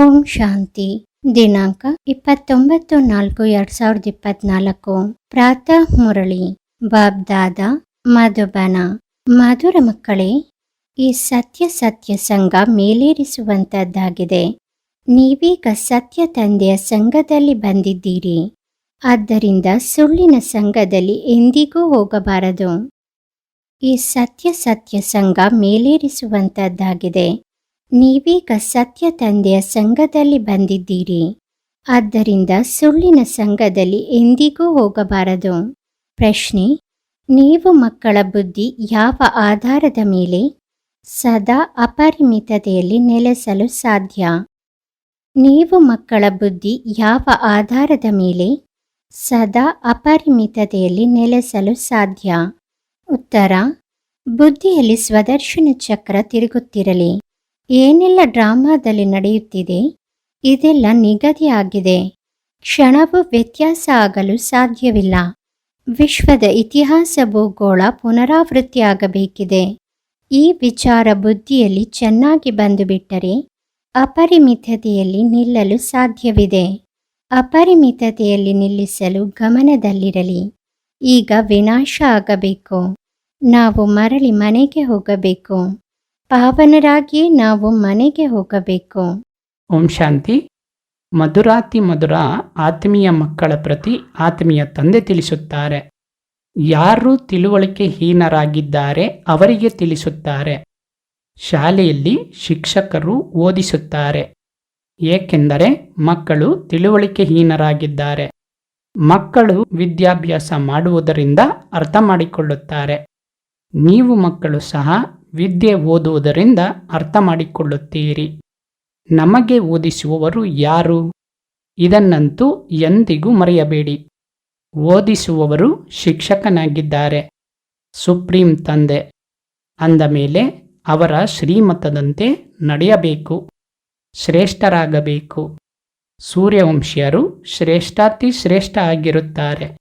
ಓಂ ಶಾಂತಿ. ದಿನಾಂಕ ಇಪ್ಪತ್ತೊಂಬತ್ತು ನಾಲ್ಕು ಎರಡ್ ಸಾವಿರದ ಇಪ್ಪತ್ನಾಲ್ಕು. ಪ್ರಾತಃ ಮುರಳಿ. ಬಾಬ್ದಾದ ಮಧುಬನ. ಮಧುರ ಮಕ್ಕಳೇ, ಈ ಸತ್ಯ ಸತ್ಯ ಸಂಘ ಮೇಲೇರಿಸುವಂತದ್ದಾಗಿದೆ. ನೀವೀಗ ಸತ್ಯ ತಂದೆಯ ಸಂಘದಲ್ಲಿ ಬಂದಿದ್ದೀರಿ. ಆದ್ದರಿಂದ ಸುಳ್ಳಿನ ಸಂಘದಲ್ಲಿ ಎಂದಿಗೂ ಹೋಗಬಾರದು. ಈ ಸತ್ಯ ಸತ್ಯ ಸಂಘ ಮೇಲೇರಿಸುವಂತದ್ದಾಗಿದೆ. ನೀವೀಗ ಸತ್ಯ ತಂದೆಯ ಸಂಘದಲ್ಲಿ ಬಂದಿದ್ದೀರಿ. ಆದ್ದರಿಂದ ಸುಳ್ಳಿನ ಸಂಘದಲ್ಲಿ ಎಂದಿಗೂ ಹೋಗಬಾರದು. ಪ್ರಶ್ನೆ, ನೀವು ಮಕ್ಕಳ ಬುದ್ಧಿ ಯಾವ ಆಧಾರದ ಮೇಲೆ ಸದಾ ಅಪರಿಮಿತತೆಯಲ್ಲಿ ನೆಲೆಸಲು ಸಾಧ್ಯ? ನೀವು ಮಕ್ಕಳ ಬುದ್ಧಿ ಯಾವ ಆಧಾರದ ಮೇಲೆ ಸದಾ ಅಪರಿಮಿತತೆಯಲ್ಲಿ ನೆಲೆಸಲು ಸಾಧ್ಯ? ಉತ್ತರ, ಬುದ್ಧಿಯಲ್ಲಿ ಸ್ವದರ್ಶನ ಚಕ್ರ ತಿರುಗುತ್ತಿರಲಿ. ಏನೆಲ್ಲ ಡ್ರಾಮಾದಲ್ಲಿ ನಡೆಯುತ್ತಿದೆ? ಇದೆಲ್ಲ ನಿಗದಿಯಾಗಿದೆ. ಕ್ಷಣವು ವ್ಯತ್ಯಾಸ ಆಗಲು ಸಾಧ್ಯವಿಲ್ಲ. ವಿಶ್ವದ ಇತಿಹಾಸ ಭೂಗೋಳ ಪುನರಾವೃತ್ತಿಯಾಗಬೇಕಿದೆ. ಈ ವಿಚಾರ ಬುದ್ಧಿಯಲ್ಲಿ ಚೆನ್ನಾಗಿ ಬಂದುಬಿಟ್ಟರೆ ಅಪರಿಮಿತತೆಯಲ್ಲಿ ನಿಲ್ಲಲು ಸಾಧ್ಯವಿದೆ. ಅಪರಿಮಿತತೆಯಲ್ಲಿ ನಿಲ್ಲಿಸಲು ಗಮನದಲ್ಲಿರಲಿ. ಈಗ ವಿನಾಶ ಆಗಬೇಕು. ನಾವು ಮರಳಿ ಮನೆಗೆ ಹೋಗಬೇಕು. ಪಾವನರಾಗಿಯೇ ನಾವು ಮನೆಗೆ ಹೋಗಬೇಕು. ಓಂ ಶಾಂತಿ. ಮಧುರಾತಿ ಮಧುರ ಆತ್ಮೀಯ ಮಕ್ಕಳ ಪ್ರತಿ ಆತ್ಮೀಯ ತಂದೆ ತಿಳಿಸುತ್ತಾರೆ. ಯಾರು ತಿಳುವಳಿಕೆ ಹೀನರಾಗಿದ್ದಾರೆ ಅವರಿಗೆ ತಿಳಿಸುತ್ತಾರೆ. ಶಾಲೆಯಲ್ಲಿ ಶಿಕ್ಷಕರು ಓದಿಸುತ್ತಾರೆ. ಏಕೆಂದರೆ ಮಕ್ಕಳು ತಿಳುವಳಿಕೆ ಹೀನರಾಗಿದ್ದಾರೆ. ಮಕ್ಕಳು ವಿದ್ಯಾಭ್ಯಾಸ ಮಾಡುವುದರಿಂದ ಅರ್ಥ ಮಾಡಿಕೊಳ್ಳುತ್ತಾರೆ. ನೀವು ಮಕ್ಕಳು ಸಹ ವಿದ್ಯೆ ಓದುವುದರಿಂದ ಅರ್ಥ ಮಾಡಿಕೊಳ್ಳುತ್ತೀರಿ ನಮಗೆ ಓದಿಸುವವರು ಯಾರು? ಇದನ್ನಂತೂ ಎಂದಿಗೂ ಮರೆಯಬೇಡಿ. ಓದಿಸುವವರು ಶಿಕ್ಷಕನಾಗಿದ್ದಾರೆ. ಸುಪ್ರೀಂ ತಂದೆ. ಅಂದ ಮೇಲೆ ಅವರ ಶ್ರೀಮತದಂತೆ ನಡೆಯಬೇಕು. ಶ್ರೇಷ್ಠರಾಗಬೇಕು. ಸೂರ್ಯವಂಶೀಯರು ಶ್ರೇಷ್ಠಾತಿ ಶ್ರೇಷ್ಠ ಆಗಿರುತ್ತಾರೆ.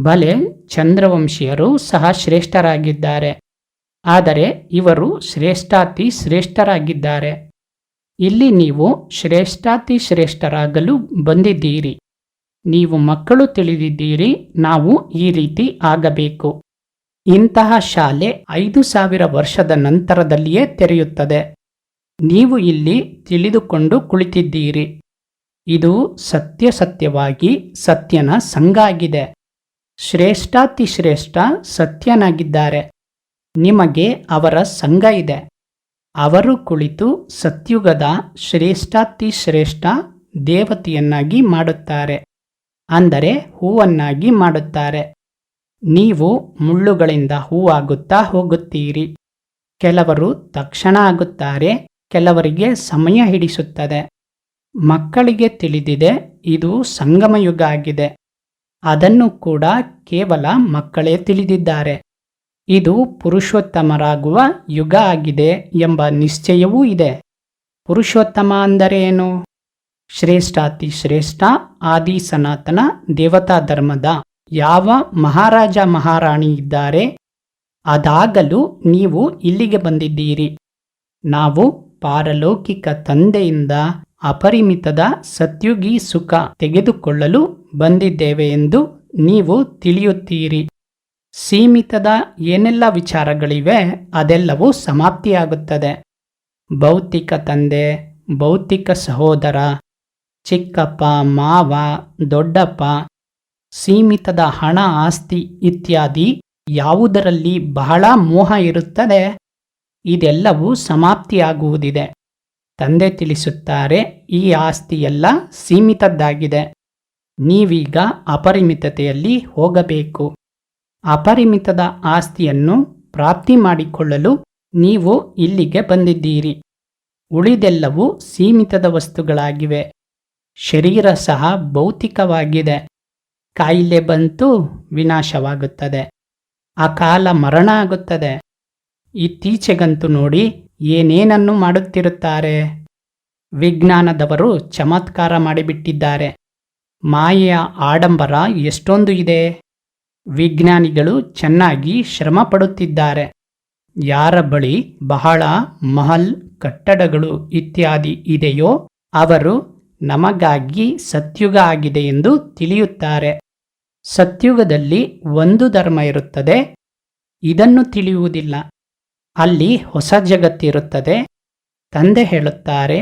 ಬಲೆ ಚಂದ್ರವಂಶೀಯರು ಸಹ ಶ್ರೇಷ್ಠರಾಗಿದ್ದಾರೆ. ಆದರೆ ಇವರು ಶ್ರೇಷ್ಠಾತಿ ಶ್ರೇಷ್ಠರಾಗಿದ್ದಾರೆ. ಇಲ್ಲಿ ನೀವು ಶ್ರೇಷ್ಠಾತಿ ಶ್ರೇಷ್ಠರಾಗಲು ಬಂದಿದ್ದೀರಿ. ನೀವು ಮಕ್ಕಳು ತಿಳಿದಿದ್ದೀರಿ, ನಾವು ಈ ರೀತಿ ಆಗಬೇಕು. ಇಂತಹ ಶಾಲೆ ಐದು ಸಾವಿರ ವರ್ಷದ ನಂತರದಲ್ಲಿಯೇ ತೆರೆಯುತ್ತದೆ. ನೀವು ಇಲ್ಲಿ ತಿಳಿದುಕೊಂಡು ಕುಳಿತಿದ್ದೀರಿ. ಇದು ಸತ್ಯ ಸತ್ಯವಾಗಿ ಸತ್ಯನ ಸಂಘ ಆಗಿದೆ. ಶ್ರೇಷ್ಠಾತಿ ಶ್ರೇಷ್ಠ ಸತ್ಯನಾಗಿದ್ದಾರೆ. ನಿಮಗೆ ಅವರ ಸಂಘ ಇದೆ. ಅವರು ಕುಳಿತು ಸತ್ಯುಗದ ಶ್ರೇಷ್ಠಾತಿ ಶ್ರೇಷ್ಠ ದೇವತೆಯನ್ನಾಗಿ ಮಾಡುತ್ತಾರೆ. ಅಂದರೆ ಹೂವನ್ನಾಗಿ ಮಾಡುತ್ತಾರೆ. ನೀವು ಮುಳ್ಳುಗಳಿಂದ ಹೂವಾಗುತ್ತಾ ಹೋಗುತ್ತೀರಿ. ಕೆಲವರು ತಕ್ಷಣ ಆಗುತ್ತಾರೆ, ಕೆಲವರಿಗೆ ಸಮಯ ಹಿಡಿಸುತ್ತದೆ. ಮಕ್ಕಳಿಗೆ ತಿಳಿದಿದೆ, ಇದು ಸಂಗಮಯುಗ ಆಗಿದೆ. ಅದನ್ನು ಕೂಡ ಕೇವಲ ಮಕ್ಕಳೇ ತಿಳಿದಿದ್ದಾರೆ. ಇದು ಪುರುಷೋತ್ತಮರಾಗುವ ಯುಗ ಆಗಿದೆ ಎಂಬ ನಿಶ್ಚಯವೂ ಇದೆ. ಪುರುಷೋತ್ತಮ ಅಂದರೆ ಏನು ಶ್ರೇಷ್ಠಾತಿ ಶ್ರೇಷ್ಠ, ಆದಿ ಸನಾತನ, ದೇವತಾ ಧರ್ಮದ ಯಾವ ಮಹಾರಾಜ ಮಹಾರಾಣಿ ಇದ್ದಾರೆ? ಅದಾಗಲು ನೀವು ಇಲ್ಲಿಗೆ ಬಂದಿದ್ದೀರಿ. ನಾವು ಪಾರಲೌಕಿಕ ತಂದೆಯಿಂದ ಅಪರಿಮಿತದ ಸತ್ಯುಗಿ ಸುಖ ತೆಗೆದುಕೊಳ್ಳಲು ಬಂದಿದ್ದೇವೆ ಎಂದು ನೀವು ತಿಳಿಯುತ್ತೀರಿ. ಸೀಮಿತದ ಏನೆಲ್ಲ ವಿಚಾರಗಳಿವೆ, ಅದೆಲ್ಲವೂ ಸಮಾಪ್ತಿಯಾಗುತ್ತದೆ. ಭೌತಿಕ ತಂದೆ, ಭೌತಿಕ ಸಹೋದರ, ಚಿಕ್ಕಪ್ಪ, ಮಾವ, ದೊಡ್ಡಪ್ಪ, ಸೀಮಿತದ ಹಣ, ಆಸ್ತಿ ಇತ್ಯಾದಿ ಯಾವುದರಲ್ಲಿ ಬಹಳ ಮೋಹ ಇರುತ್ತದೆ, ಇದೆಲ್ಲವೂ ಸಮಾಪ್ತಿಯಾಗುವುದಿದೆ. ತಂದೆ ತಿಳಿಸುತ್ತಾರೆ, ಈ ಆಸ್ತಿಯೆಲ್ಲ ಸೀಮಿತದ್ದಾಗಿದೆ. ನೀವೀಗ ಅಪರಿಮಿತತೆಯಲ್ಲಿ ಹೋಗಬೇಕು. ಅಪರಿಮಿತದ ಆಸ್ತಿಯನ್ನು ಪ್ರಾಪ್ತಿ ಮಾಡಿಕೊಳ್ಳಲು ನೀವು ಇಲ್ಲಿಗೆ ಬಂದಿದ್ದೀರಿ. ಉಳಿದೆಲ್ಲವೂ ಸೀಮಿತದ ವಸ್ತುಗಳಾಗಿವೆ. ಶರೀರ ಸಹ ಭೌತಿಕವಾಗಿದೆ. ಕಾಯಿಲೆ ಬಂತು, ವಿನಾಶವಾಗುತ್ತದೆ. ಅಕಾಲ ಮರಣ ಆಗುತ್ತದೆ. ಇತ್ತೀಚೆಗಂತೂ ನೋಡಿ ಏನೇನನ್ನು ಮಾಡುತ್ತಿರುತ್ತಾರೆ? ವಿಜ್ಞಾನದವರು ಚಮತ್ಕಾರ ಮಾಡಿಬಿಟ್ಟಿದ್ದಾರೆ. ಮಾಯೆಯ ಆಡಂಬರ ಎಷ್ಟೊಂದು ಇದೆ. ವಿಜ್ಞಾನಿಗಳು ಚೆನ್ನಾಗಿ ಶ್ರಮ ಪಡುತ್ತಿದ್ದಾರೆ. ಯಾರ ಬಳಿ ಬಹಳ ಮಹಲ್ ಕಟ್ಟಡಗಳು ಇತ್ಯಾದಿ ಇದೆಯೋ ಅವರು ನಮಗಾಗಿ ಸತ್ಯುಗ ಆಗಿದೆ ಎಂದು ತಿಳಿಯುತ್ತಾರೆ. ಸತ್ಯುಗದಲ್ಲಿ ಒಂದು ಧರ್ಮ ಇರುತ್ತದೆ, ಇದನ್ನು ತಿಳಿಯುವುದಿಲ್ಲ. ಅಲ್ಲಿ ಹೊಸ ಜಗತ್ತಿರುತ್ತದೆ, ತಂದೆ ಹೇಳುತ್ತಾರೆ,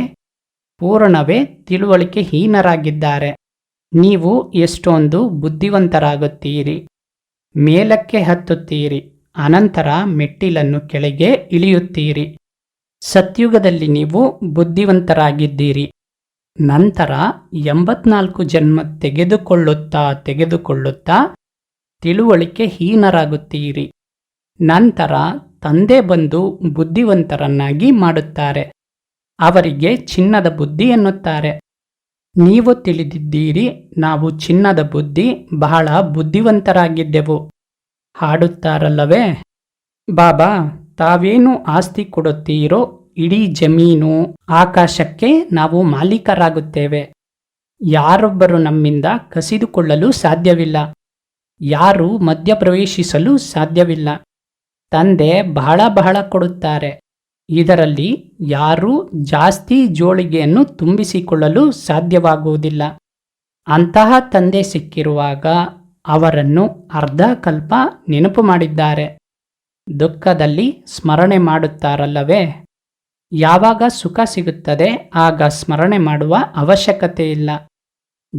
ಪೂರ್ಣವೇ ತಿಳುವಳಿಕೆ ಹೀನರಾಗಿದ್ದಾರೆ ನೀವು ಎಷ್ಟೊಂದು ಬುದ್ಧಿವಂತರಾಗುತ್ತೀರಿ. ಮೇಲಕ್ಕೆ ಹತ್ತುತ್ತೀರಿ, ಅನಂತರ ಮೆಟ್ಟಿಲನ್ನು ಕೆಳಗೆ ಇಳಿಯುತ್ತೀರಿ. ಸತ್ಯುಗದಲ್ಲಿ ನೀವು ಬುದ್ಧಿವಂತರಾಗಿದ್ದೀರಿ. ನಂತರ ಎಂಬತ್ನಾಲ್ಕು ಜನ್ಮ ತೆಗೆದುಕೊಳ್ಳುತ್ತಾ ತೆಗೆದುಕೊಳ್ಳುತ್ತಾ ತಿಳುವಳಿಕೆ ಹೀನರಾಗುತ್ತೀರಿ. ನಂತರ ತಂದೆ ಬಂದು ಬುದ್ಧಿವಂತರನ್ನಾಗಿ ಮಾಡುತ್ತಾರೆ. ಅವರಿಗೆ ಚಿನ್ನದ ಬುದ್ಧಿ ಎನ್ನುತ್ತಾರೆ. ನೀವು ತಿಳಿದಿದ್ದೀರಿ, ನಾವು ಚಿನ್ನದ ಬುದ್ಧಿ, ಬಹಳ ಬುದ್ಧಿವಂತರಾಗಿದ್ದೆವು. ಹಾಡುತ್ತಾರಲ್ಲವೇ? ಬಾಬಾ, ತಾವೇನು ಆಸ್ತಿ ಕೊಡುತ್ತೀರೋ, ಇಡೀ ಜಮೀನು ಆಕಾಶಕ್ಕೆ ನಾವು ಮಾಲೀಕರಾಗುತ್ತೇವೆ. ಯಾರೊಬ್ಬರು ನಮ್ಮಿಂದ ಕಸಿದುಕೊಳ್ಳಲು ಸಾಧ್ಯವಿಲ್ಲ. ಯಾರು ಮಧ್ಯಪ್ರವೇಶಿಸಲು ಸಾಧ್ಯವಿಲ್ಲ. ತಂದೆ ಬಹಳ ಬಹಳ ಕೊಡುತ್ತಾರೆ. ಇದರಲ್ಲಿ ಯಾರೂ ಜಾಸ್ತಿ ಜೋಳಿಗೆಯನ್ನು ತುಂಬಿಸಿಕೊಳ್ಳಲು ಸಾಧ್ಯವಾಗುವುದಿಲ್ಲ. ಅಂತಹ ತಂದೆ ಸಿಕ್ಕಿರುವಾಗ ಅವರನ್ನು ಅರ್ಧ ಕಲ್ಪ ನೆನಪು ಮಾಡಿದ್ದಾರೆ. ದುಃಖದಲ್ಲಿ ಸ್ಮರಣೆ ಮಾಡುತ್ತಾರಲ್ಲವೇ? ಯಾವಾಗ ಸುಖ ಸಿಗುತ್ತದೆ, ಆಗ ಸ್ಮರಣೆ ಮಾಡುವ ಅವಶ್ಯಕತೆ ಇಲ್ಲ.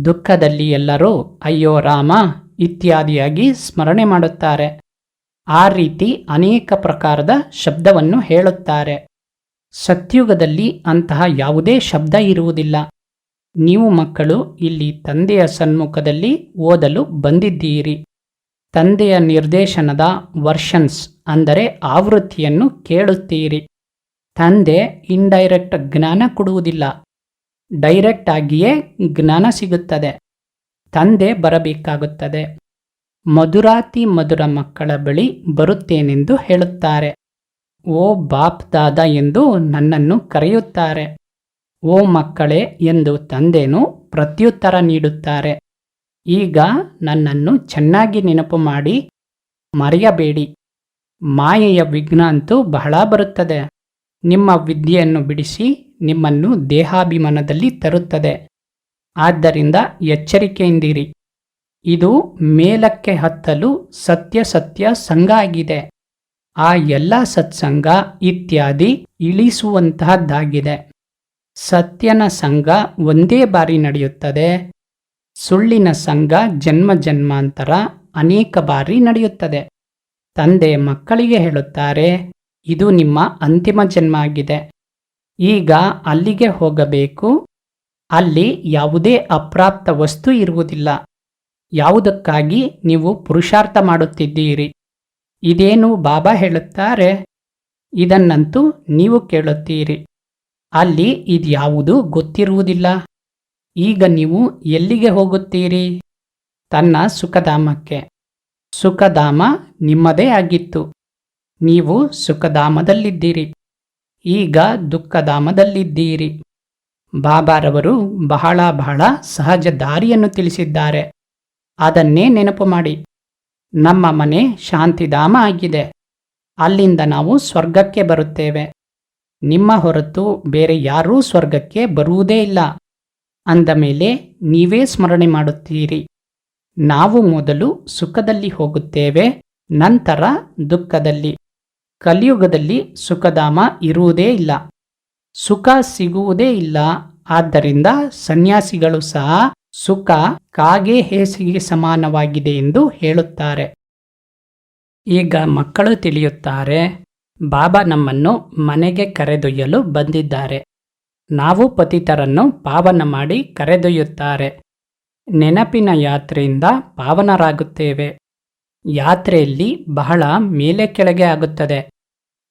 ದುಃಖದಲ್ಲಿ ಎಲ್ಲರೂ, ಅಯ್ಯೋ ರಾಮ, ಇತ್ಯಾದಿಯಾಗಿ ಸ್ಮರಣೆ ಮಾಡುತ್ತಾರೆ. ಆ ರೀತಿ ಅನೇಕ ಪ್ರಕಾರದ ಶಬ್ದವನ್ನು ಹೇಳುತ್ತಾರೆ. ಸತ್ಯುಗದಲ್ಲಿ ಅಂತಹ ಯಾವುದೇ ಶಬ್ದ ಇರುವುದಿಲ್ಲ. ನೀವು ಮಕ್ಕಳು, ಇಲ್ಲಿ ತಂದೆಯ ಸನ್ಮುಖದಲ್ಲಿ ಓದಲು ಬಂದಿದ್ದೀರಿ. ತಂದೆಯ ನಿರ್ದೇಶನದ ವರ್ಷನ್ಸ್ ಅಂದರೆ ಆವೃತ್ತಿಯನ್ನು ಕೇಳುತ್ತೀರಿ. ತಂದೆ ಇಂಡೈರೆಕ್ಟ್ ಜ್ಞಾನ ಕೊಡುವುದಿಲ್ಲ. ಡೈರೆಕ್ಟ್ ಆಗಿಯೇ ಜ್ಞಾನ ಸಿಗುತ್ತದೆ. ತಂದೆ ಬರಬೇಕಾಗುತ್ತದೆ. ಮಧುರಾತಿ ಮಧುರ ಮಕ್ಕಳ ಬಳಿ ಬರುತ್ತೇನೆಂದು ಹೇಳುತ್ತಾರೆ. ಓ ಬಾಪ್ ದಾದ ಎಂದು ನನ್ನನ್ನು ಕರೆಯುತ್ತಾರೆ. ಓ ಮಕ್ಕಳೇ ಎಂದು ತಂದೆನು ಪ್ರತ್ಯುತ್ತರ ನೀಡುತ್ತಾರೆ. ಈಗ ನನ್ನನ್ನು ಚೆನ್ನಾಗಿ ನೆನಪು ಮಾಡಿ, ಮರೆಯಬೇಡಿ. ಮಾಯೆಯ ವಿಘ್ನ ಅಂತೂ ಬಹಳ ಬರುತ್ತದೆ. ನಿಮ್ಮ ವಿದ್ಯೆಯನ್ನು ಬಿಡಿಸಿ ನಿಮ್ಮನ್ನು ದೇಹಾಭಿಮಾನದಲ್ಲಿ ತರುತ್ತದೆ. ಆದ್ದರಿಂದ ಎಚ್ಚರಿಕೆಯಿಂದಿರಿ. ಇದು ಮೇಲಕ್ಕೆ ಹತ್ತಲು ಸತ್ಯ ಸತ್ಯ ಸಂಘ ಆಗಿದೆ ಆ ಎಲ್ಲ ಸತ್ಸಂಗ ಇತ್ಯಾದಿ ಇಳಿಸುವಂತಹದ್ದಾಗಿದೆ. ಸತ್ಯನ ಸಂಘ ಒಂದೇ ಬಾರಿ ನಡೆಯುತ್ತದೆ. ಸುಳ್ಳಿನ ಸಂಘ ಜನ್ಮ ಜನ್ಮಾಂತರ ಅನೇಕ ಬಾರಿ ನಡೆಯುತ್ತದೆ. ತಂದೆ ಮಕ್ಕಳಿಗೆ ಹೇಳುತ್ತಾರೆ, ಇದು ನಿಮ್ಮ ಅಂತಿಮ ಜನ್ಮ ಆಗಿದೆ. ಈಗ ಅಲ್ಲಿಗೆ ಹೋಗಬೇಕು. ಅಲ್ಲಿ ಯಾವುದೇ ಅಪ್ರಾಪ್ತ ವಸ್ತು ಇರುವುದಿಲ್ಲ. ಯಾವುದಕ್ಕಾಗಿ ನೀವು ಪುರುಷಾರ್ಥ ಮಾಡುತ್ತಿದ್ದೀರಿ? ಇದೇನು ಬಾಬಾ ಹೇಳುತ್ತಾರೆ? ಇದನ್ನಂತೂ ನೀವು ಕೇಳುತ್ತೀರಿ. ಅಲ್ಲಿ ಇದ್ಯಾವುದು ಗೊತ್ತಿರುವುದಿಲ್ಲ. ಈಗ ನೀವು ಎಲ್ಲಿಗೆ ಹೋಗುತ್ತೀರಿ? ತನ್ನ ಸುಖಧಾಮಕ್ಕೆ. ಸುಖಧಾಮ ನಿಮ್ಮದೇ ಆಗಿತ್ತು. ನೀವು ಸುಖಧಾಮದಲ್ಲಿದ್ದೀರಿ. ಈಗ ದುಃಖಧಾಮದಲ್ಲಿದ್ದೀರಿ. ಬಾಬಾರವರು ಬಹಳ ಬಹಳ ಸಹಜ ದಾರಿಯನ್ನು ತಿಳಿಸಿದ್ದಾರೆ. ಅದನ್ನೇ ನೆನಪು ಮಾಡಿ. ನಮ್ಮ ಮನೆ ಶಾಂತಿಧಾಮ ಆಗಿದೆ. ಅಲ್ಲಿಂದ ನಾವು ಸ್ವರ್ಗಕ್ಕೆ ಬರುತ್ತೇವೆ. ನಿಮ್ಮ ಹೊರತು ಬೇರೆ ಯಾರೂ ಸ್ವರ್ಗಕ್ಕೆ ಬರುವುದೇ ಇಲ್ಲ. ಅಂದ ಮೇಲೆ ನೀವೇ ಸ್ಮರಣೆ ಮಾಡುತ್ತೀರಿ. ನಾವು ಮೊದಲು ಸುಖದಲ್ಲಿ ಹೋಗುತ್ತೇವೆ, ನಂತರ ದುಃಖದಲ್ಲಿ. ಕಲಿಯುಗದಲ್ಲಿ ಸುಖಧಾಮ ಇರುವುದೇ ಇಲ್ಲ. ಸುಖ ಸಿಗುವುದೇ ಇಲ್ಲ. ಆದ್ದರಿಂದ ಸನ್ಯಾಸಿಗಳು ಸಹ ಸುಖ ಕಾಗೆ ಹೇಸಿಗೆ ಸಮಾನವಾಗಿದೆ ಎಂದು ಹೇಳುತ್ತಾರೆ. ಈಗ ಮಕ್ಕಳು ತಿಳಿಯುತ್ತಾರೆ, ಬಾಬಾ ನಮ್ಮನ್ನು ಮನೆಗೆ ಕರೆದೊಯ್ಯಲು ಬಂದಿದ್ದಾರೆ. ನಾವು ಪತಿತರನ್ನು ಪಾವನ ಮಾಡಿ ಕರೆದೊಯ್ಯುತ್ತಾರೆ. ನೆನಪಿನ ಯಾತ್ರೆಯಿಂದ ಪಾವನರಾಗುತ್ತೇವೆ. ಯಾತ್ರೆಯಲ್ಲಿ ಬಹಳ ಮೇಲೆ ಕೆಳಗೆ ಆಗುತ್ತದೆ.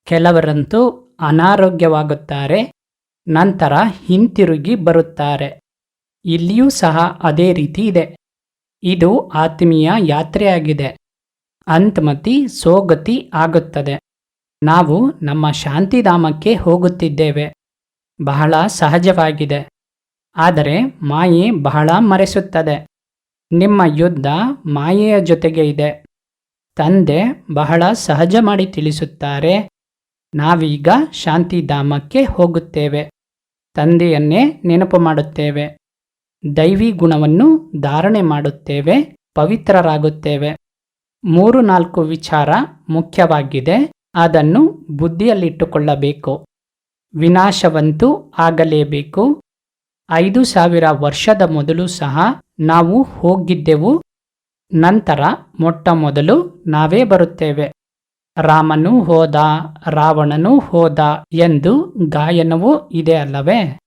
ಕೆಲವರಂತೂ ಅನಾರೋಗ್ಯವಾಗುತ್ತಾರೆ, ನಂತರ ಹಿಂತಿರುಗಿ ಬರುತ್ತಾರೆ. ಇಲ್ಲಿಯೂ ಸಹ ಅದೇ ರೀತಿ ಇದೆ. ಇದು ಆತ್ಮೀಯ ಯಾತ್ರೆಯಾಗಿದೆ. ಅಂತ್ಮತಿ, ಸೋಗತಿ ಆಗುತ್ತದೆ. ನಾವು ನಮ್ಮ ಶಾಂತಿಧಾಮಕ್ಕೆ ಹೋಗುತ್ತಿದ್ದೇವೆ. ಬಹಳ ಸಹಜವಾಗಿದೆ. ಆದರೆ ಮಾಯೆ ಬಹಳ ಮರೆಸುತ್ತದೆ. ನಿಮ್ಮ ಯುದ್ಧ ಮಾಯೆಯ ಜೊತೆಗೆ ಇದೆ. ತಂದೆ ಬಹಳ ಸಹಜ ಮಾಡಿ ತಿಳಿಸುತ್ತಾರೆ. ನಾವೀಗ ಶಾಂತಿಧಾಮಕ್ಕೆ ಹೋಗುತ್ತೇವೆ. ತಂದೆಯನ್ನೇ ನೆನಪು ಮಾಡುತ್ತೇವೆ. ದೈವಿ ಗುಣವನ್ನು ಧಾರಣೆ ಮಾಡುತ್ತೇವೆ, ಪವಿತ್ರರಾಗುತ್ತೇವೆ. ಮೂರು ನಾಲ್ಕು ವಿಚಾರ ಮುಖ್ಯವಾಗಿದೆ. ಅದನ್ನು ಬುದ್ಧಿಯಲ್ಲಿಟ್ಟುಕೊಳ್ಳಬೇಕು. ವಿನಾಶವಂತೂ ಆಗಲೇಬೇಕು. ಐದು ಸಾವಿರ ವರ್ಷದ ಮೊದಲು ಸಹ ನಾವು ಹೋಗಿದ್ದೆವು. ನಂತರ ಮೊಟ್ಟ ಮೊದಲು ನಾವೇ ಬರುತ್ತೇವೆ. ರಾಮನೂ ಹೋದ, ರಾವಣನೂ ಹೋದ ಎಂದು ಗಾಯನವೂ ಇದೆ ಅಲ್ಲವೇ?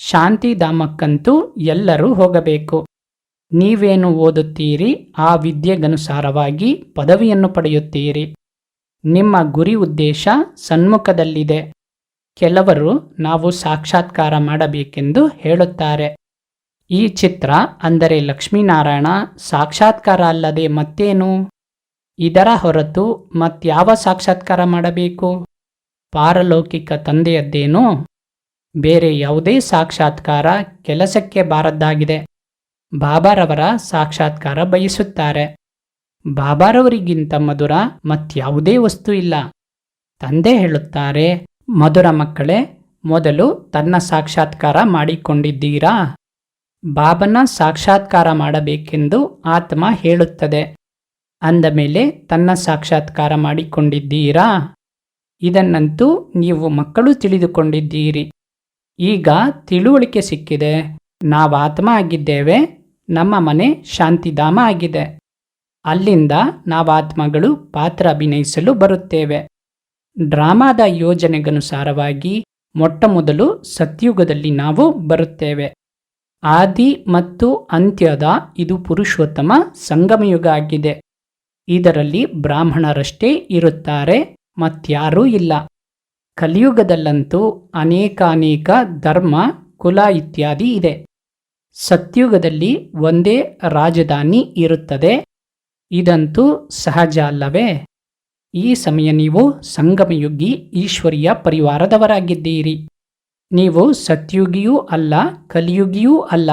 ಶಾಂತಿಧಾಮಕ್ಕಂತೂ ಎಲ್ಲರೂ ಹೋಗಬೇಕು. ನೀವೇನು ಓದುತ್ತೀರಿ, ಆ ವಿದ್ಯೆಗನುಸಾರವಾಗಿ ಪದವಿಯನ್ನು ಪಡೆಯುತ್ತೀರಿ. ನಿಮ್ಮ ಗುರಿ ಉದ್ದೇಶ ಸನ್ಮುಖದಲ್ಲಿದೆ. ಕೆಲವರು ನಾವು ಸಾಕ್ಷಾತ್ಕಾರ ಮಾಡಬೇಕೆಂದು ಹೇಳುತ್ತಾರೆ. ಈ ಚಿತ್ರ ಅಂದರೆ ಲಕ್ಷ್ಮೀನಾರಾಯಣ ಸಾಕ್ಷಾತ್ಕಾರ ಅಲ್ಲದೆ ಮತ್ತೇನು? ಇದರ ಹೊರತು ಮತ್ಯಾವ ಸಾಕ್ಷಾತ್ಕಾರ ಮಾಡಬೇಕು? ಪಾರಲೌಕಿಕ ತಂದೆಯದ್ದೇನೋ? ಬೇರೆ ಯಾವುದೇ ಸಾಕ್ಷಾತ್ಕಾರ ಕೆಲಸಕ್ಕೆ ಬಾರದ್ದಾಗಿದೆ. ಬಾಬಾರವರ ಸಾಕ್ಷಾತ್ಕಾರ ಬಯಸುತ್ತಾರೆ. ಬಾಬಾರವರಿಗಿಂತ ಮಧುರ ಮತ್ಯಾವುದೇ ವಸ್ತು ಇಲ್ಲ. ತಂದೆ ಹೇಳುತ್ತಾರೆ, ಮಧುರ ಮಕ್ಕಳೇ, ಮೊದಲು ತನ್ನ ಸಾಕ್ಷಾತ್ಕಾರ ಮಾಡಿಕೊಂಡಿದ್ದೀರಾ? ಬಾಬನ ಸಾಕ್ಷಾತ್ಕಾರ ಮಾಡಬೇಕೆಂದು ಆತ್ಮ ಹೇಳುತ್ತದೆ. ಅಂದ ಮೇಲೆ ತನ್ನ ಸಾಕ್ಷಾತ್ಕಾರ ಮಾಡಿಕೊಂಡಿದ್ದೀರಾ? ಇದನ್ನಂತೂ ನೀವು ಮಕ್ಕಳು ತಿಳಿದುಕೊಂಡಿದ್ದೀರಿ. ಈಗ ತಿಳುವಳಿಕೆ ಸಿಕ್ಕಿದೆ. ನಾವು ಆತ್ಮ ಆಗಿದ್ದೇವೆ, ನಮ್ಮ ಮನೆ ಶಾಂತಿಧಾಮ ಆಗಿದೆ. ಅಲ್ಲಿಂದ ನಾವು ಆತ್ಮಗಳು ಪಾತ್ರ ಅಭಿನಯಿಸಲು ಬರುತ್ತೇವೆ. ಡ್ರಾಮಾದ ಯೋಜನೆಗನುಸಾರವಾಗಿ ಮೊಟ್ಟ ಮೊದಲು ಸತ್ಯುಗದಲ್ಲಿ ನಾವು ಬರುತ್ತೇವೆ. ಆದಿ ಮತ್ತು ಅಂತ್ಯದ ಇದು ಪುರುಷೋತ್ತಮ ಸಂಗಮಯುಗ ಆಗಿದೆ. ಇದರಲ್ಲಿ ಬ್ರಾಹ್ಮಣರಷ್ಟೇ ಇರುತ್ತಾರೆ ಮತ್ಯಾರೂ ಇಲ್ಲ. ಕಲಿಯುಗದಲ್ಲಂತೂ ಅನೇಕಾನೇಕ ಧರ್ಮ, ಕುಲ ಇತ್ಯಾದಿ ಇದೆ. ಸತ್ಯುಗದಲ್ಲಿ ಒಂದೇ ರಾಜಧಾನಿ ಇರುತ್ತದೆ. ಇದಂತೂ ಸಹಜ ಅಲ್ಲವೇ? ಈ ಸಮಯ ನೀವು ಸಂಗಮಯುಗಿ ಈಶ್ವರಿಯ ಪರಿವಾರದವರಾಗಿದ್ದೀರಿ. ನೀವು ಸತ್ಯುಗಿಯೂ ಅಲ್ಲ, ಕಲಿಯುಗಿಯೂ ಅಲ್ಲ.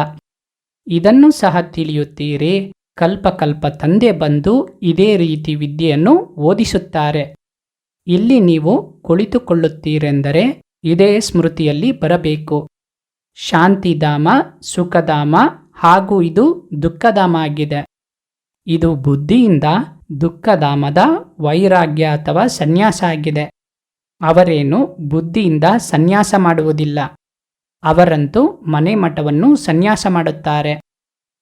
ಇದನ್ನು ಸಹ ತಿಳಿಯುತ್ತೀರಿ. ಕಲ್ಪಕಲ್ಪ ತಂದೆ ಬಂದು ಇದೇ ರೀತಿ ವಿದ್ಯೆಯನ್ನು ಓದಿಸುತ್ತಾರೆ. ಇಲ್ಲಿ ನೀವು ಕುಳಿತುಕೊಳ್ಳುತ್ತೀರೆಂದರೆ ಇದೇ ಸ್ಮೃತಿಯಲ್ಲಿ ಬರಬೇಕು. ಶಾಂತಿಧಾಮ, ಸುಖಧಾಮ ಹಾಗೂ ಇದು ದುಃಖಧಾಮ ಆಗಿದೆ ಇದು ಬುದ್ಧಿಯಿಂದ ದುಃಖಧಾಮದ ವೈರಾಗ್ಯ ಅಥವಾ ಸನ್ಯಾಸ ಆಗಿದೆ. ಅವರೇನು ಬುದ್ಧಿಯಿಂದ ಸನ್ಯಾಸ ಮಾಡುವುದಿಲ್ಲ. ಅವರಂತೂ ಮನೆ ಮಠವನ್ನು ಸನ್ಯಾಸ ಮಾಡುತ್ತಾರೆ.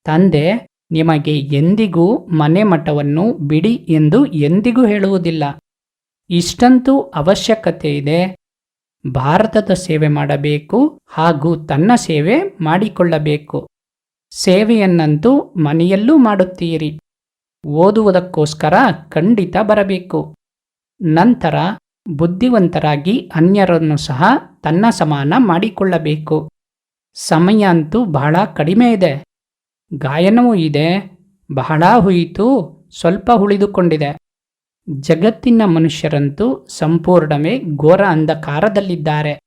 ತಂದೆ, ನಿಮಗೆ ಎಂದಿಗೂ ಮನೆ ಮಠವನ್ನು ಬಿಡಿ ಎಂದು ಎಂದಿಗೂ ಹೇಳುವುದಿಲ್ಲ. ಇಷ್ಟಂತೂ ಅವಶ್ಯಕತೆ ಇದೆ. ಭಾರತದ ಸೇವೆ ಮಾಡಬೇಕು ಹಾಗೂ ತನ್ನ ಸೇವೆ ಮಾಡಿಕೊಳ್ಳಬೇಕು. ಸೇವೆಯನ್ನಂತೂ ಮನೆಯಲ್ಲೂ ಮಾಡುತ್ತೀರಿ. ಓದುವುದಕ್ಕೋಸ್ಕರ ಖಂಡಿತ ಬರಬೇಕು. ನಂತರ ಬುದ್ಧಿವಂತರಾಗಿ ಅನ್ಯರನ್ನು ಸಹ ತನ್ನ ಸಮಾನ ಮಾಡಿಕೊಳ್ಳಬೇಕು. ಸಮಯ ಅಂತೂ ಬಹಳ ಕಡಿಮೆ ಇದೆ. ಗಾಯನವೂ ಇದೆ. ಬಹಳ ಹುಯಿತು. ಸ್ವಲ್ಪ ಉಳಿದುಕೊಂಡಿದೆ. ಜಗತ್ತಿನ ಮನುಷ್ಯರಂತೂ ಸಂಪೂರ್ಣವೇ ಘೋರ ಅಂಧಕಾರದಲ್ಲಿದ್ದಾರೆ.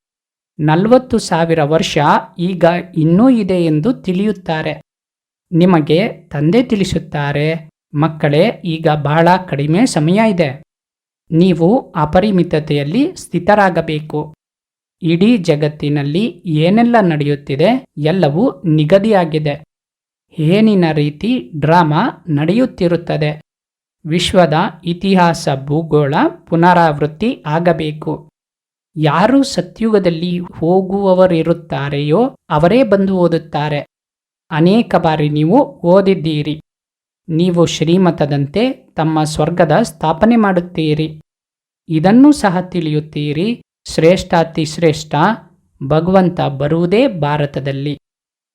ನಲವತ್ತು ಸಾವಿರ ವರ್ಷ ಈಗ ಇನ್ನೂ ಇದೆ ಎಂದು ತಿಳಿಯುತ್ತಾರೆ. ನಿಮಗೆ ತಂದೆ ತಿಳಿಸುತ್ತಾರೆ, ಮಕ್ಕಳೇ, ಈಗ ಬಹಳ ಕಡಿಮೆ ಸಮಯ ಇದೆ. ನೀವು ಅಪರಿಮಿತತೆಯಲ್ಲಿ ಸ್ಥಿತರಾಗಬೇಕು. ಇಡೀ ಜಗತ್ತಿನಲ್ಲಿ ಏನೆಲ್ಲ ನಡೆಯುತ್ತಿದೆ ಎಲ್ಲವೂ ನಿಗದಿಯಾಗಿದೆ. ಏನಿನ ರೀತಿ ಡ್ರಾಮಾ ನಡೆಯುತ್ತಿರುತ್ತದೆ. ವಿಶ್ವದ ಇತಿಹಾಸ ಭೂಗೋಳ ಪುನರಾವೃತ್ತಿ ಆಗಬೇಕು. ಯಾರು ಸತ್ಯುಗದಲ್ಲಿ ಹೋಗುವವರಿರುತ್ತಾರೆಯೋ ಅವರೇ ಬಂದು ಓದುತ್ತಾರೆ. ಅನೇಕ ಬಾರಿ ನೀವು ಓದಿದ್ದೀರಿ. ನೀವು ಶ್ರೀಮತದಂತೆ ತಮ್ಮ ಸ್ವರ್ಗದ ಸ್ಥಾಪನೆ ಮಾಡುತ್ತೀರಿ. ಇದನ್ನು ಸಹ ತಿಳಿಯುತ್ತೀರಿ. ಶ್ರೇಷ್ಠಾತಿ ಶ್ರೇಷ್ಠ, ಭಗವಂತ ಬರುವುದೇ ಭಾರತದಲ್ಲಿ.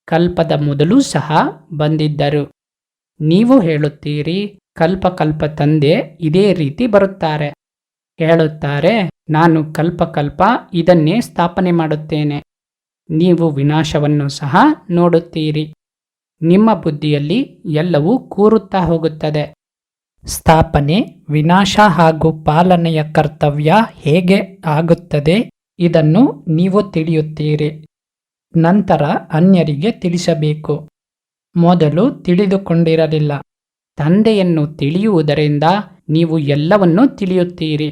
ಕಲ್ಪದ ಮೊದಲು ಸಹ ಬಂದಿದ್ದರು. ನೀವು ಹೇಳುತ್ತೀರಿ ಕಲ್ಪ ಕಲ್ಪ ತಂದೆ ಇದೇ ರೀತಿ ಬರುತ್ತಾರೆ. ಹೇಳುತ್ತಾರೆ, ನಾನು ಕಲ್ಪ ಕಲ್ಪ ಇದನ್ನೇ ಸ್ಥಾಪನೆ ಮಾಡುತ್ತೇನೆ. ನೀವು ವಿನಾಶವನ್ನು ಸಹ ನೋಡುತ್ತೀರಿ. ನಿಮ್ಮ ಬುದ್ಧಿಯಲ್ಲಿ ಎಲ್ಲವೂ ಕೂರುತ್ತಾ ಹೋಗುತ್ತದೆ. ಸ್ಥಾಪನೆ ವಿನಾಶ ಹಾಗೂ ಪಾಲನೆಯ ಕರ್ತವ್ಯ ಹೇಗೆ ಆಗುತ್ತದೆ ಇದನ್ನು ನೀವು ತಿಳಿಯುತ್ತೀರಿ. ನಂತರ ಅನ್ಯರಿಗೆ ತಿಳಿಸಬೇಕು. ಮೊದಲು ತಿಳಿದುಕೊಂಡಿರಲಿಲ್ಲ. ತಂದೆಯನ್ನು ತಿಳಿಯುವುದರಿಂದ ನೀವು ಎಲ್ಲವನ್ನೂ ತಿಳಿಯುತ್ತೀರಿ.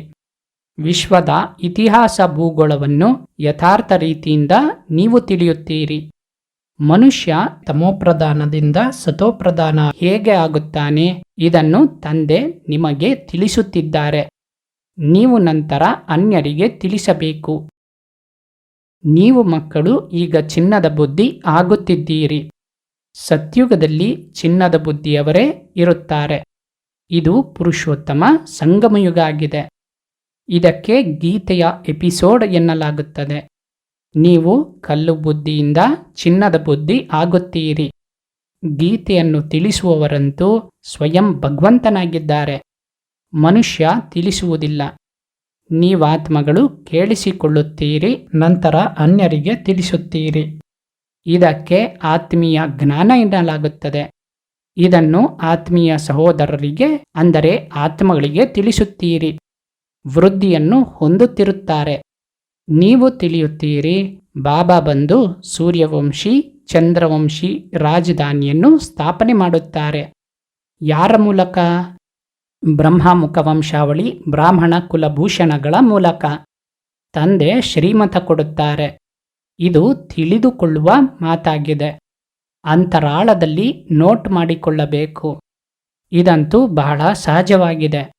ವಿಶ್ವದ ಇತಿಹಾಸ ಭೂಗೋಳವನ್ನು ಯಥಾರ್ಥ ರೀತಿಯಿಂದ ನೀವು ತಿಳಿಯುತ್ತೀರಿ. ಮನುಷ್ಯ ತಮೋಪ್ರಧಾನದಿಂದ ಸತೋಪ್ರಧಾನ ಹೇಗೆ ಆಗುತ್ತಾನೆ ಇದನ್ನು ತಂದೆ ನಿಮಗೆ ತಿಳಿಸುತ್ತಿದ್ದಾರೆ. ನೀವು ನಂತರ ಅನ್ಯರಿಗೆ ತಿಳಿಸಬೇಕು. ನೀವು ಮಕ್ಕಳು ಈಗ ಚಿನ್ನದ ಬುದ್ಧಿ ಆಗುತ್ತಿದ್ದೀರಿ. ಸತ್ಯುಗದಲ್ಲಿ ಚಿನ್ನದ ಬುದ್ಧಿಯವರೇ ಇರುತ್ತಾರೆ. ಇದು ಪುರುಷೋತ್ತಮ ಸಂಗಮಯುಗ ಆಗಿದೆ ಇದಕ್ಕೆ ಗೀತೆಯ ಎಪಿಸೋಡ್ ಎನ್ನಲಾಗುತ್ತದೆ. ನೀವು ಕಲ್ಲು ಬುದ್ಧಿಯಿಂದ ಚಿನ್ನದ ಬುದ್ಧಿ ಆಗುತ್ತೀರಿ. ಗೀತೆಯನ್ನು ತಿಳಿಸುವವರಂತೂ ಸ್ವಯಂ ಭಗವಂತನಾಗಿದ್ದಾರೆ. ಮನುಷ್ಯ ತಿಳಿಸುವುದಿಲ್ಲ. ನೀವಾತ್ಮಗಳು ಕೇಳಿಸಿಕೊಳ್ಳುತ್ತೀರಿ, ನಂತರ ಅನ್ಯರಿಗೆ ತಿಳಿಸುತ್ತೀರಿ. ಇದಕ್ಕೆ ಆತ್ಮೀಯ ಜ್ಞಾನ ಎನ್ನಲಾಗುತ್ತದೆ. ಇದನ್ನು ಆತ್ಮೀಯ ಸಹೋದರರಿಗೆ, ಅಂದರೆ ಆತ್ಮಗಳಿಗೆ ತಿಳಿಸುತ್ತೀರಿ. ವೃದ್ಧಿಯನ್ನು ಹೊಂದುತ್ತಿರುತ್ತಾರೆ. ನೀವು ತಿಳಿಯುತ್ತೀರಿ, ಬಾಬಾ ಬಂದು ಸೂರ್ಯವಂಶಿ, ಚಂದ್ರವಂಶಿ ರಾಜಧಾನಿಯನ್ನು ಸ್ಥಾಪನೆ ಮಾಡುತ್ತಾರೆ. ಯಾರ ಮೂಲಕ? ಬ್ರಹ್ಮಮುಖ ವಂಶಾವಳಿ ಬ್ರಾಹ್ಮಣ ಕುಲಭೂಷಣಗಳ ಮೂಲಕ. ತಂದೆ ಶ್ರೀಮತ ಕೊಡುತ್ತಾರೆ. ಇದು ತಿಳಿದುಕೊಳ್ಳುವ ಮಾತಾಗಿದೆ. ಅಂತರಾಳದಲ್ಲಿ ನೋಟ್ ಮಾಡಿಕೊಳ್ಳಬೇಕು. ಇದಂತೂ ಬಹಳ ಸಹಜವಾಗಿದೆ.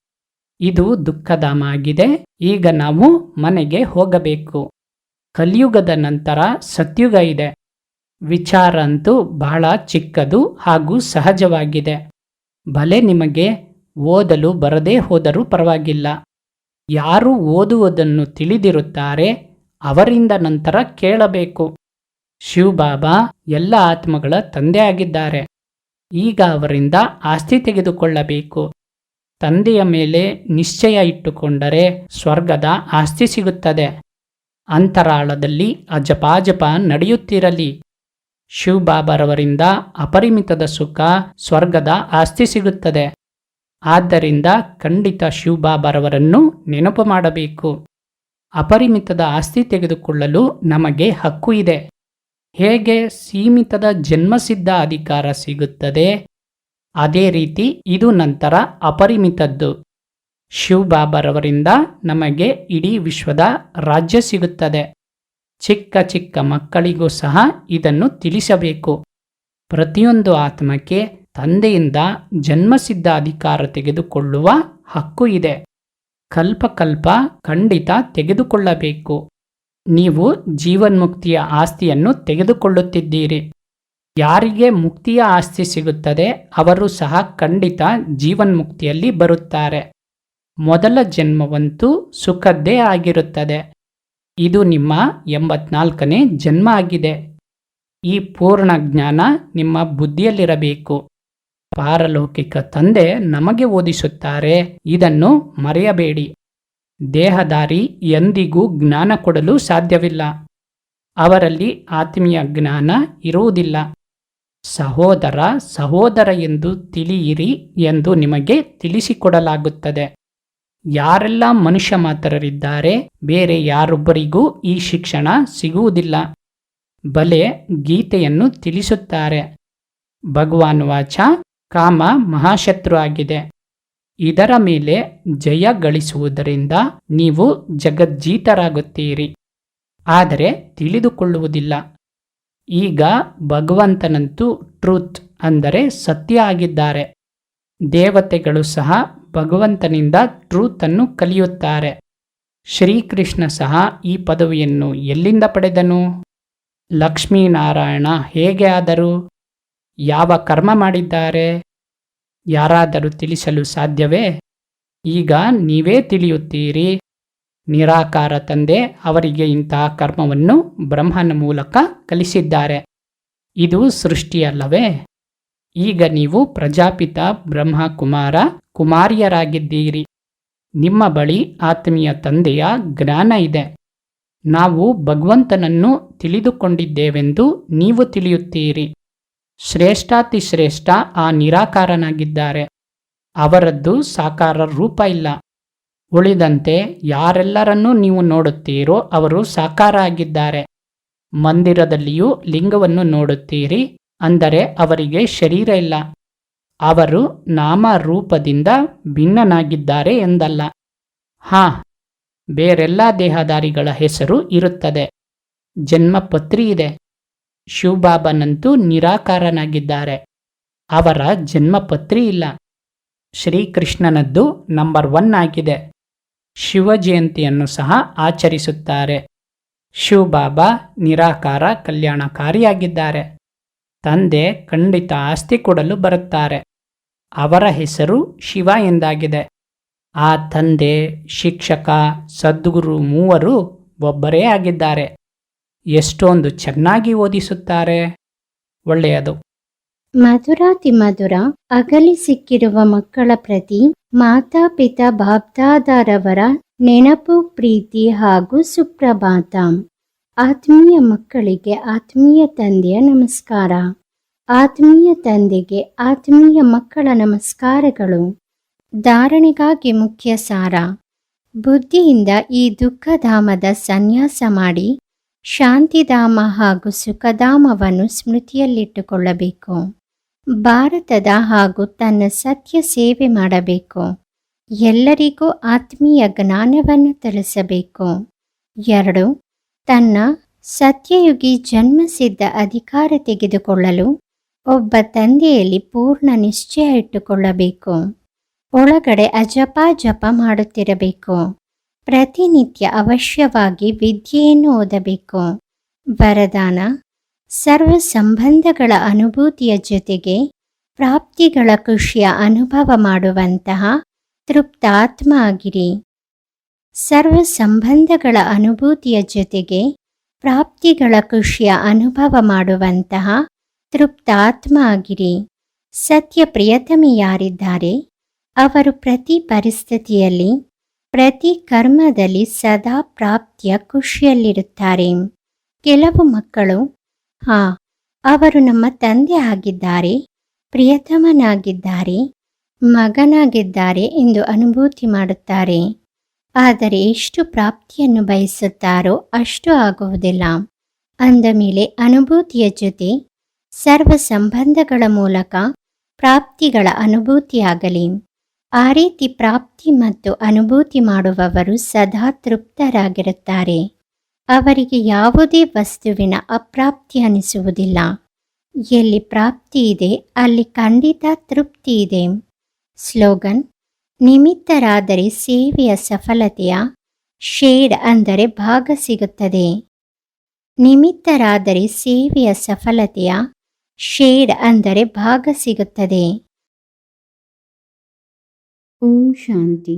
ಇದು ದುಃಖಧಾಮ ಆಗಿದೆ ಈಗ ನಾವು ಮನೆಗೆ ಹೋಗಬೇಕು. ಕಲಿಯುಗದ ನಂತರ ಸತ್ಯುಗ ಇದೆ. ವಿಚಾರ ಅಂತೂ ಬಹಳ ಚಿಕ್ಕದು ಹಾಗೂ ಸಹಜವಾಗಿದೆ. ಭಲೆ ನಿಮಗೆ ಓದಲು ಬರದೇ ಹೋದರೂ ಪರವಾಗಿಲ್ಲ. ಯಾರು ಓದುವುದನ್ನು ತಿಳಿದಿರುತ್ತಾರೆ ಅವರಿಂದ ನಂತರ ಕೇಳಬೇಕು. ಶಿವಬಾಬಾ ಎಲ್ಲ ಆತ್ಮಗಳ ತಂದೆ ಆಗಿದ್ದಾರೆ ಈಗ ಅವರಿಂದ ಆಸ್ತಿ ತೆಗೆದುಕೊಳ್ಳಬೇಕು. ತಂದೆಯ ಮೇಲೆ ನಿಶ್ಚಯ ಇಟ್ಟುಕೊಂಡರೆ ಸ್ವರ್ಗದ ಆಸ್ತಿ ಸಿಗುತ್ತದೆ. ಅಂತರಾಳದಲ್ಲಿ ಅಜಪಾಜಪ ನಡೆಯುತ್ತಿರಲಿ. ಶಿವಬಾಬರವರಿಂದ ಅಪರಿಮಿತದ ಸುಖ ಸ್ವರ್ಗದ ಆಸ್ತಿ ಸಿಗುತ್ತದೆ. ಆದ್ದರಿಂದ ಖಂಡಿತ ಶಿವಬಾಬರವರನ್ನು ನೆನಪು ಮಾಡಬೇಕು. ಅಪರಿಮಿತದ ಆಸ್ತಿ ತೆಗೆದುಕೊಳ್ಳಲು ನಮಗೆ ಹಕ್ಕು ಇದೆ. ಹೇಗೆ ಸೀಮಿತದ ಜನ್ಮಸಿದ್ಧ ಅಧಿಕಾರ ಸಿಗುತ್ತದೆ? ಅದೇ ರೀತಿ ಇದು ನಂತರ ಅಪರಿಮಿತದ್ದು. ಶಿವಬಾಬರವರಿಂದ ನಮಗೆ ಇಡೀ ವಿಶ್ವದ ರಾಜ್ಯ ಸಿಗುತ್ತದೆ. ಚಿಕ್ಕ ಚಿಕ್ಕ ಮಕ್ಕಳಿಗೂ ಸಹ ಇದನ್ನು ತಿಳಿಸಬೇಕು. ಪ್ರತಿಯೊಂದು ಆತ್ಮಕ್ಕೆ ತಂದೆಯಿಂದ ಜನ್ಮಸಿದ್ಧ ಅಧಿಕಾರ ತೆಗೆದುಕೊಳ್ಳುವ ಹಕ್ಕು ಇದೆ. ಕಲ್ಪಕಲ್ಪ ಖಂಡಿತ ತೆಗೆದುಕೊಳ್ಳಬೇಕು. ನೀವು ಜೀವನ್ಮುಕ್ತಿಯ ಆಸ್ತಿಯನ್ನು ತೆಗೆದುಕೊಳ್ಳುತ್ತಿದ್ದೀರಿ. ಯಾರಿಗೆ ಮುಕ್ತಿಯ ಆಸ್ತಿ ಸಿಗುತ್ತದೆ, ಅವರು ಸಹ ಖಂಡಿತ ಜೀವನ್ಮುಕ್ತಿಯಲ್ಲಿ ಬರುತ್ತಾರೆ. ಮೊದಲ ಜನ್ಮವಂತೂ ಸುಖದ್ದೇ ಆಗಿರುತ್ತದೆ. ಇದು ನಿಮ್ಮ ಎಂಬತ್ನಾಲ್ಕನೇ ಜನ್ಮ ಆಗಿದೆ. ಈ ಪೂರ್ಣ ಜ್ಞಾನ ನಿಮ್ಮ ಬುದ್ಧಿಯಲ್ಲಿರಬೇಕು. ಪಾರಲೌಕಿಕ ತಂದೆ ನಮಗೆ ಓದಿಸುತ್ತಾರೆ, ಇದನ್ನು ಮರೆಯಬೇಡಿ. ದೇಹದಾರಿ ಎಂದಿಗೂ ಜ್ಞಾನ ಕೊಡಲು ಸಾಧ್ಯವಿಲ್ಲ. ಅವರಲ್ಲಿ ಆತ್ಮೀಯ ಜ್ಞಾನ ಇರುವುದಿಲ್ಲ. ಸಹೋದರ ಸಹೋದರ ಎಂದು ತಿಳಿಯಿರಿ ಎಂದು ನಿಮಗೆ ತಿಳಿಸಿಕೊಡಲಾಗುತ್ತದೆ. ಯಾರೆಲ್ಲ ಮನುಷ್ಯ ಮಾತ್ರರಿದ್ದಾರೆ, ಬೇರೆ ಯಾರೊಬ್ಬರಿಗೂ ಈ ಶಿಕ್ಷಣ ಸಿಗುವುದಿಲ್ಲ. ಬಲೆ ಗೀತೆಯನ್ನು ತಿಳಿಸುತ್ತಾರೆ. ಭಗವಾನ್ ವಾಚ ಕಾಮ ಮಹಾಶತ್ರು ಆಗಿದೆ. ಇದರ ಮೇಲೆ ಜಯ ಗಳಿಸುವುದರಿಂದ ನೀವು ಜಗಜ್ಜೀತರಾಗುತ್ತೀರಿ. ಆದರೆ ತಿಳಿದುಕೊಳ್ಳುವುದಿಲ್ಲ. ಈಗ ಭಗವಂತನಂತೂ ಟ್ರೂತ್ ಅಂದರೆ ಸತ್ಯ ಆಗಿದ್ದಾರೆ. ದೇವತೆಗಳು ಸಹ ಭಗವಂತನಿಂದ ಟ್ರೂತನ್ನು ಕಲಿಯುತ್ತಾರೆ. ಶ್ರೀಕೃಷ್ಣ ಸಹ ಈ ಪದವಿಯನ್ನು ಎಲ್ಲಿಂದ ಪಡೆದನು? ಲಕ್ಷ್ಮೀನಾರಾಯಣ ಹೇಗೆ ಆದರು? ಯಾವ ಕರ್ಮ ಮಾಡಿದ್ದಾರೆ? ಯಾರಾದರೂ ತಿಳಿಸಲು ಸಾಧ್ಯವೇ? ಈಗ ನೀವೇ ತಿಳಿಯುತ್ತೀರಿ. ನಿರಾಕಾರ ತಂದೆ ಅವರಿಗೆ ಇಂತಹ ಕರ್ಮವನ್ನು ಬ್ರಹ್ಮನ ಮೂಲಕ ಕಲಿಸಿದ್ದಾರೆ. ಇದು ಸೃಷ್ಟಿಯಲ್ಲವೇ? ಈಗ ನೀವು ಪ್ರಜಾಪಿತ ಬ್ರಹ್ಮ ಕುಮಾರ ಕುಮಾರಿಯರಾಗಿದ್ದೀರಿ. ನಿಮ್ಮ ಬಳಿ ಆತ್ಮೀಯ ತಂದೆಯ ಜ್ಞಾನ ಇದೆ. ನಾವು ಭಗವಂತನನ್ನು ತಿಳಿದುಕೊಂಡಿದ್ದೇವೆಂದು ನೀವು ತಿಳಿಯುತ್ತೀರಿ. ಶ್ರೇಷ್ಠಾತಿ ಶ್ರೇಷ್ಠ ಆ ನಿರಾಕಾರನಾಗಿದ್ದಾರೆ. ಅವರದ್ದು ಸಾಕಾರ ರೂಪ ಇಲ್ಲ. ಉಳಿದಂತೆ ಯಾರೆಲ್ಲರನ್ನೂ ನೀವು ನೋಡುತ್ತೀರೋ ಅವರು ಸಾಕಾರ ಆಗಿದ್ದಾರೆ. ಮಂದಿರದಲ್ಲಿಯೂ ಲಿಂಗವನ್ನು ನೋಡುತ್ತೀರಿ, ಅಂದರೆ ಅವರಿಗೆ ಶರೀರ ಇಲ್ಲ. ಅವರು ನಾಮ ರೂಪದಿಂದ ಭಿನ್ನನಾಗಿದ್ದಾರೆ ಎಂದಲ್ಲ. ಹಾಂ, ಬೇರೆಲ್ಲ ದೇಹದಾರಿಗಳ ಹೆಸರು ಇರುತ್ತದೆ. ಜನ್ಮಪತ್ರಿ ಇದೆ. ಶಿವಬಾಬನಂತೂ ನಿರಾಕಾರನಾಗಿದ್ದಾರೆ. ಅವರ ಜನ್ಮಪತ್ರಿ ಇಲ್ಲ. ಶ್ರೀಕೃಷ್ಣನದ್ದು ನಂಬರ್ ಒನ್ ಆಗಿದೆ. ಶಿವ ಜಯಂತಿಯನ್ನು ಸಹ ಆಚರಿಸುತ್ತಾರೆ. ಶಿವಬಾಬಾ ನಿರಾಕಾರ ಕಲ್ಯಾಣಕಾರಿಯಾಗಿದ್ದಾರೆ. ತಂದೆ ಖಂಡಿತ ಆಸ್ತಿ ಕೊಡಲು ಬರುತ್ತಾರೆ. ಅವರ ಹೆಸರು ಶಿವ ಎಂದಾಗಿದೆ. ಆ ತಂದೆ, ಶಿಕ್ಷಕ, ಸದ್ಗುರು ಮೂವರು ಒಬ್ಬರೇ ಆಗಿದ್ದಾರೆ. ಎಷ್ಟೊಂದು ಚೆನ್ನಾಗಿ ಓದಿಸುತ್ತಾರೆ. ಒಳ್ಳೆಯದು. ಮಧುರಾತಿ ಮಧುರ, ಅಗಲಿ ಸಿಕ್ಕಿರುವ ಮಕ್ಕಳ ಪ್ರತಿ ಮಾತಾಪಿತಾ ಬಾಬ್ದಾದಾರವರ ನೆನಪು, ಪ್ರೀತಿ ಹಾಗೂ ಸುಪ್ರಭಾತ. ಆತ್ಮೀಯ ಮಕ್ಕಳಿಗೆ ಆತ್ಮೀಯ ತಂದೆಯ ನಮಸ್ಕಾರ. ಆತ್ಮೀಯ ತಂದೆಗೆ ಆತ್ಮೀಯ ಮಕ್ಕಳ ನಮಸ್ಕಾರಗಳು. ಧಾರಣೆಗಾಗಿ ಮುಖ್ಯ ಸಾರ. ಬುದ್ಧಿಯಿಂದ ಈ ದುಃಖಧಾಮದ ಸನ್ಯಾಸ ಮಾಡಿ ಶಾಂತಿಧಾಮ ಹಾಗೂ ಸುಖಧಾಮವನ್ನು ಸ್ಮೃತಿಯಲ್ಲಿಟ್ಟುಕೊಳ್ಳಬೇಕು. ಭಾರತದ ಹಾಗೂ ತನ್ನ ಸತ್ಯ ಸೇವೆ ಮಾಡಬೇಕು. ಎಲ್ಲರಿಗೂ ಆತ್ಮೀಯ ಜ್ಞಾನವನ್ನು ತಿಳಿಸಬೇಕು. ಎರಡು, ತನ್ನ ಸತ್ಯಯುಗಿ ಜನ್ಮಸಿದ್ಧ ಅಧಿಕಾರ ತೆಗೆದುಕೊಳ್ಳಲು ಒಬ್ಬ ತಂದೆಯಲ್ಲಿ ಪೂರ್ಣ ನಿಶ್ಚಯ ಇಟ್ಟುಕೊಳ್ಳಬೇಕು. ಒಳಗಡೆ ಅಜಪ ಜಪ ಮಾಡುತ್ತಿರಬೇಕು. ಪ್ರತಿನಿತ್ಯ ಅವಶ್ಯವಾಗಿ ವಿದ್ಯೆಯನ್ನು ಓದಬೇಕು. ವರದಾನ, ಸರ್ವ ಸಂಬಂಧಗಳ ಅನುಭೂತಿಯ ಜೊತೆಗೆ ಪ್ರಾಪ್ತಿಗಳ ಖುಷಿಯ ಅನುಭವ ಮಾಡುವಂತಹ ತೃಪ್ತಾತ್ಮ ಆಗಿರಿ. ಸರ್ವ ಸಂಬಂಧಗಳ ಅನುಭೂತಿಯ ಜೊತೆಗೆ ಪ್ರಾಪ್ತಿಗಳ ಖುಷಿಯ ಅನುಭವ ಮಾಡುವಂತಹ ತೃಪ್ತಾತ್ಮ ಆಗಿರಿ. ಸತ್ಯ ಪ್ರಿಯತಮಿ ಯಾರಿದ್ದಾರೆ, ಅವರು ಪ್ರತಿ ಪರಿಸ್ಥಿತಿಯಲ್ಲಿ ಪ್ರತಿ ಕರ್ಮದಲ್ಲಿ ಸದಾ ಪ್ರಾಪ್ತಿಯ ಖುಷಿಯಲ್ಲಿರುತ್ತಾರೆ. ಕೆಲವು ಮಕ್ಕಳು, ಹಾ, ಅವರು ನಮ್ಮ ತಂದೆ ಆಗಿದ್ದಾರೆ, ಪ್ರಿಯತಮನಾಗಿದ್ದಾರೆ, ಮಗನಾಗಿದ್ದಾರೆ ಎಂದು ಅನುಭೂತಿ ಮಾಡುತ್ತಾರೆ. ಆದರೆ ಎಷ್ಟು ಪ್ರಾಪ್ತಿಯನ್ನು ಬಯಸುತ್ತಾರೋ ಅಷ್ಟು ಆಗುವುದಿಲ್ಲ. ಅಂದ ಮೇಲೆ ಅನುಭೂತಿಯ ಜೊತೆ ಸರ್ವ ಸಂಬಂಧಗಳ ಮೂಲಕ ಪ್ರಾಪ್ತಿಗಳ ಅನುಭೂತಿಯಾಗಲಿ. ಆ ರೀತಿ ಪ್ರಾಪ್ತಿ ಮತ್ತು ಅನುಭೂತಿ ಮಾಡುವವರು ಸದಾ ತೃಪ್ತರಾಗಿರುತ್ತಾರೆ. ಅವರಿಗೆ ಯಾವುದೇ ವಸ್ತುವಿನ ಅಪ್ರಾಪ್ತಿ ಅನಿಸುವುದಿಲ್ಲ. ಎಲ್ಲಿ ಪ್ರಾಪ್ತಿ ಇದೆ, ಅಲ್ಲಿ ಖಂಡಿತ ತೃಪ್ತಿ ಇದೆ. ಸ್ಲೋಗನ್, ನಿಮಿತ್ತರಾದರೆ ಸೇವೆಯ ಸಫಲತೆಯ ಶೇಡ್ ಅಂದರೆ ಭಾಗ ಸಿಗುತ್ತದೆ. ನಿಮಿತ್ತರಾದರೆ ಸೇವೆಯ ಸಫಲತೆಯ ಶೇಡ್ ಅಂದರೆ ಭಾಗ ಸಿಗುತ್ತದೆ. ಓಂ ಶಾಂತಿ